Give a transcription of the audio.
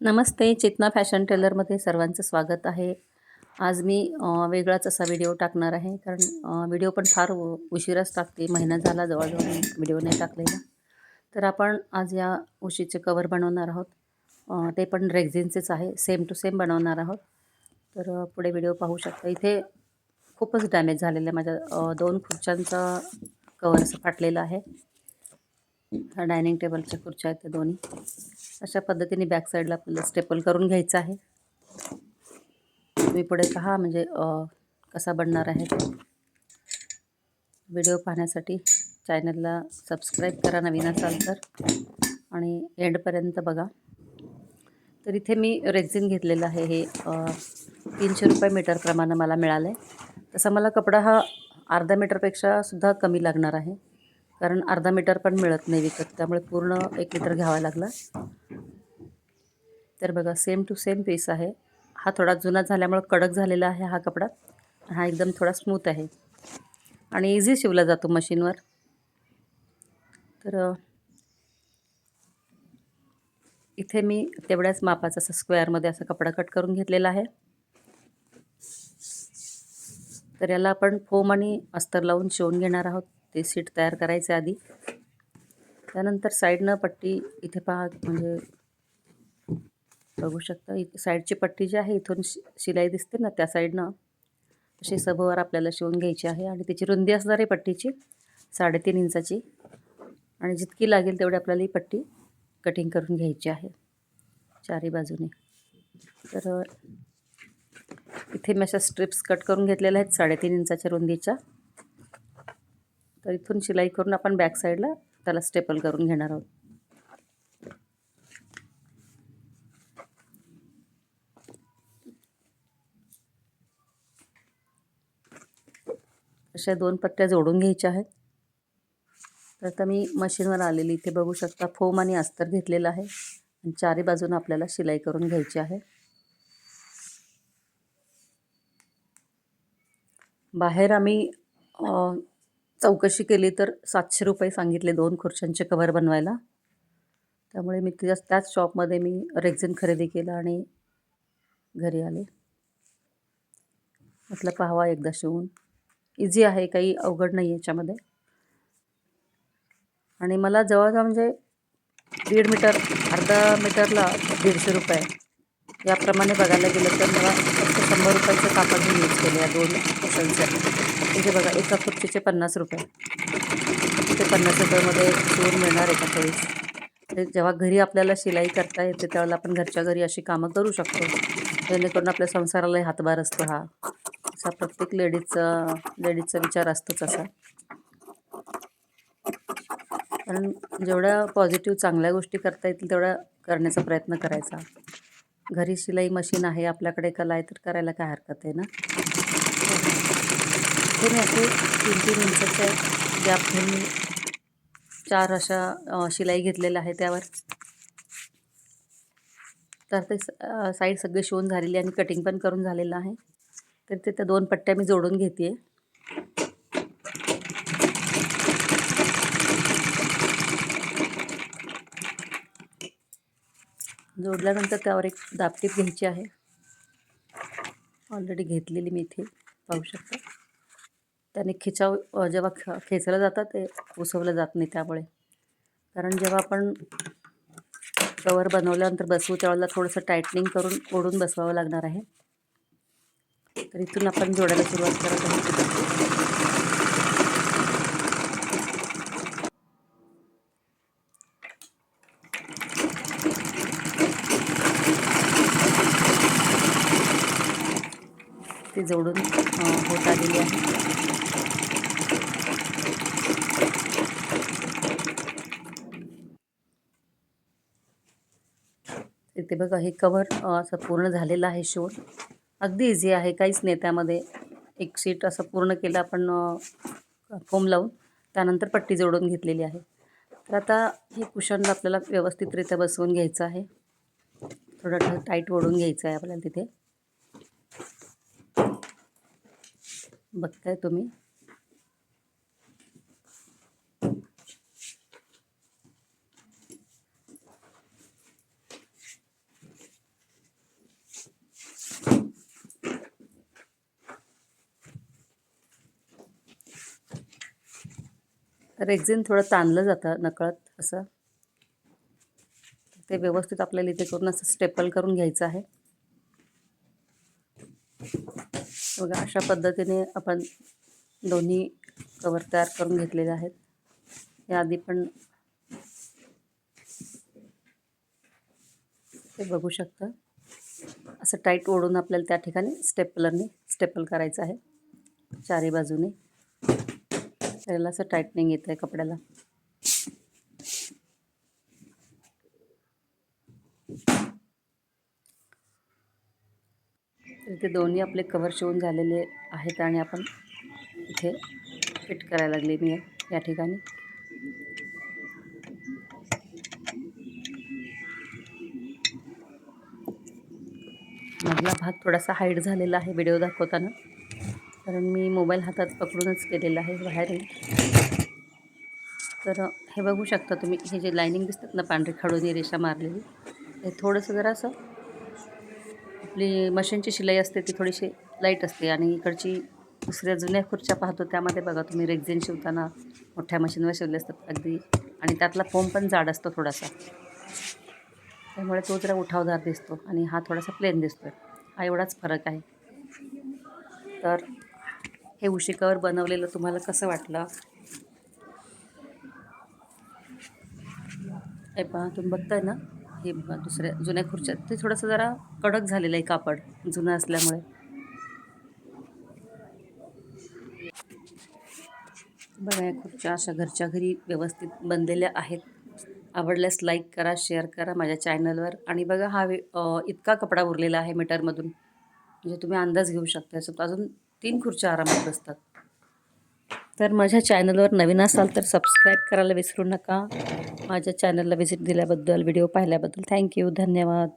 नमस्ते चेतना fashion टेलरमध्ये सर्वांचं स्वागत आहे. आज मी वेगळाच असा व्हिडिओ टाकणार आहे कारण व्हिडिओ पण फार उशिराच टाकते. महिना झाला जवळजवळ व्हिडिओ नाही टाकलेला. तर आपण आज या उशीचे कवर बनवणार आहोत. ते पण रेग्झिनचेच आहे. सेम टू सेम बनवणार आहोत. तर पुढे व्हिडिओ पाहू शकता. इथे खूपच डॅमेज झालेलं आहे. माझ्या दोन खुर्च्यांचा कवर असं फाटलेलं आहे. ह्या डायनिंग टेबलच्या खुर्च्या आहेत त्या दोन्ही. अशा पद्धतीने बॅक साईडला आपल्याला स्टेपल करून घ्यायचं आहे. तुम्ही पुढे पहा म्हणजे कसा बनणार आहे. तो व्हिडिओ पाहण्यासाठी चॅनलला सबस्क्राईब करा नवीन असाल तर. आणि एंडपर्यंत बघा. तर इथे मी रेक्झिन घेतलेलं आहे हे तीनशे रुपये मीटरप्रमाणे मला मिळालं आहे तसा मला कपडा हा अर्धा मीटरपेक्षा सुद्धा कमी लागणार आहे. कारण अर्धा मीटर पण मिळत नाही विकत. त्यामुळे पूर्ण एक मीटर घ्यावा लागला. तर बघा सेम टू सेम पीस आहे. हा थोडा जुना झाल्यामुळे कडक झालेला आहे हा कपडा. हा एकदम थोडा स्मूथ आहे. आणि इझी शिवला जातो मशीनवर तर इथे मी तेवढ्याच मापाचा असं स्क्वेअरमध्ये असा कपडा कट करून घेतलेला आहे. तर याला आपण फोम आणि अस्तर लावून शिवून घेणार आहोत. ते सीट तयार करायचं आधी. त्यानंतर साईडनं पट्टी इथे पहा म्हणजे बघू शकता इथे साईडची पट्टी जी आहे इथून शि शिलाई दिसते ना त्या साईडनं. अशी सभोवर आपल्याला शिवून घ्यायची आहे आणि त्याची रुंदी असणार आहे पट्टीची साडेतीन इंचाची. आणि जितकी लागेल तेवढी आपल्याला ही पट्टी कटिंग करून घ्यायची आहे चारी बाजूने. तर इथे मी अशा स्ट्रिप्स कट करून घेतलेल्या आहेत साडेतीन इंचाच्या रुंदीच्या. तर इथून शिलाई करून आपण बॅक साईडला त्याला स्टेपल करून घेणार आहोत. अशा दोन पट्ट्या जोडून घ्यायच्या आहेत. तर आता मी मशीनवर आलेली इथे बघू शकता फोम आणि अस्तर घेतलेलं आहे. आणि चारी बाजूनं आपल्याला शिलाई करून घ्यायची आहे. बाहेर आम्ही चौकशी केली तर सातशे रुपये सांगितले दोन खुर्च्यांचे कवर बनवायला. त्यामुळे मी त्या त्याच शॉपमध्ये मी रेक्झिन खरेदी केलं आणि घरी आले. म्हटलं पाहावा एकदा शिवून. इझी आहे काही अवघड नाही याच्यामध्ये. आणि मला जवळजवळ म्हणजे दीड मीटर अर्धा मीटरला दीडशे रुपये. याप्रमाणे बघायला गेलं तर मला फक्त शंभर रुपयाचं कापड मी यूज केले या दोन कुशनचं इथे बघा एका खुर्चीचे पन्नास रुपये. ते पन्नास रुपयामध्ये शिवून मिळणार एका खोळीस ते म्हणजे जेव्हा घरी आपल्याला शिलाई करता येते त्यावेळेला आपण घरच्या घरी अशी कामं करू शकतो. जेणेकरून आपल्या संसारालाही हातभार असतो हा. असा प्रत्येक लेडीजचा लेडीजचा विचार असतोच असा. कारण जेवढ्या पॉझिटिव्ह चांगल्या गोष्टी करता येतील तेवढ्या करण्याचा प्रयत्न करायचा. घरी शिलाई मशीन आहे आपल्याकडे कला आहे तर करायला काय हरकत आहे ना? हे असे तीन तीन इंचाच्या गॅप घेऊन मी चार अशा शिलाई घेतलेल्या आहे त्यावर. तर ते साईड सगळे शिवून झालेली आणि कटिंग पण करून झालेलं आहे. तर ते त्या दोन पट्ट्या मी जोडून घेते जोडल्यानंतर त्यावर एक दापटीप घ्यायची आहे. ऑलरेडी घेतलेली मी इथे पाहू शकता. त्याने खिचाव जेव्हा ख खेचलं जातं ते उसवलं जात नाही त्यामुळे. कारण जेव्हा आपण कवर बनवल्यानंतर बसवू त्यावेळेला थोडंसं टायटनिंग करून ओढून बसवावं लागणार आहे. तर इथून आपण जोडायला सुरुवात करत आहोत. ती जोडून होत आलेली आहे. इथे बघा हे कवर असं पूर्ण झालेलं आहे शिवून अगदी इझी आहे काहीच नाही त्यामध्ये. एक शीट असं पूर्ण केलं आपण फोम लावून. त्यानंतर पट्टी जोडून घेतलेली आहे. तर आता हे कुशनला आपल्याला व्यवस्थितरित्या बसवून घ्यायचं आहे. थोडं टाईट ओढून घ्यायचं आहे आपल्याला तिथे. बघताय तुम्ही. रेक्झिन थोडं ताणलं जातं नकळत असं. ते व्यवस्थित आपल्याला इथे करून असं स्टेपल करून घ्यायचं आहे. बघा अशा पद्धतीने आपण दोन्ही कवर तयार करून घेतलेले आहेत. याआधी पण ते बघू शकता. असं टाईट ओढून आपल्याला त्या ठिकाणी स्टेपलरने स्टेपल करायचं आहे. चारी बाजूने. त्याला असं टाईटनिंग येतं आहे कपड्याला. इथे दोन्ही आपले कवर शिवून झालेले आहेत आणि आपण इथे फिट करायला लागले मी या ठिकाणी. मधला भाग थोडासा हाईट झालेला आहे व्हिडिओ दाखवताना. कारण मी मोबाईल हातात पकडूनच केलेला आहे बाहेरून. तर हे बघू शकता तुम्ही हे जे लायनिंग दिसतात ना पांढरी खडूनी रेषा मारलेली हे थोडंसं जरासं आपली मशीनची शिलाई असते ती थोडीशी लाइट असते आणि इकडची दुसऱ्या जुन्या खुर्च्या पाहतो त्यामध्ये बघा तुम्ही रेक्झिन शिवताना मोठ्या मशीनवर शिवले असतात अगदी. आणि त्यातला फोम पण जाड असतो थोडासा. त्यामुळे तो जरा उठावदार दिसतो आणि हा थोडासा प्लेन दिसतो हा एवढाच फरक आहे. तर हे उशिकावर बनवलेलं तुम्हाला कसं वाटलं? हे पहा तुम्ही बघताय ना? हे बघा दुसऱ्या जुन्या खुर्च्या. ते थोडंसं जरा कडक झालेलं आहे कापड जुनं असल्यामुळे. बघा या खुर्च्या अशा घरच्या घरी व्यवस्थित बनलेल्या आहेत. आवडल्यास लाईक करा शेअर करा माझ्या चॅनलवर आणि बघा हा वे इतका कपडा उरलेला आहे मीटरमधून म्हणजे तुम्ही अंदाज घेऊ शकता. अजून तीन खुर्च्या आरामात बसतात. तर माझ्या चॅनलवर नवीन असाल तर सबस्क्राईब करायला विसरू नका. माझ्या चॅनलला व्हिजिट दिल्याबद्दल व्हिडिओ पाहिल्याबद्दल थँक्यू धन्यवाद.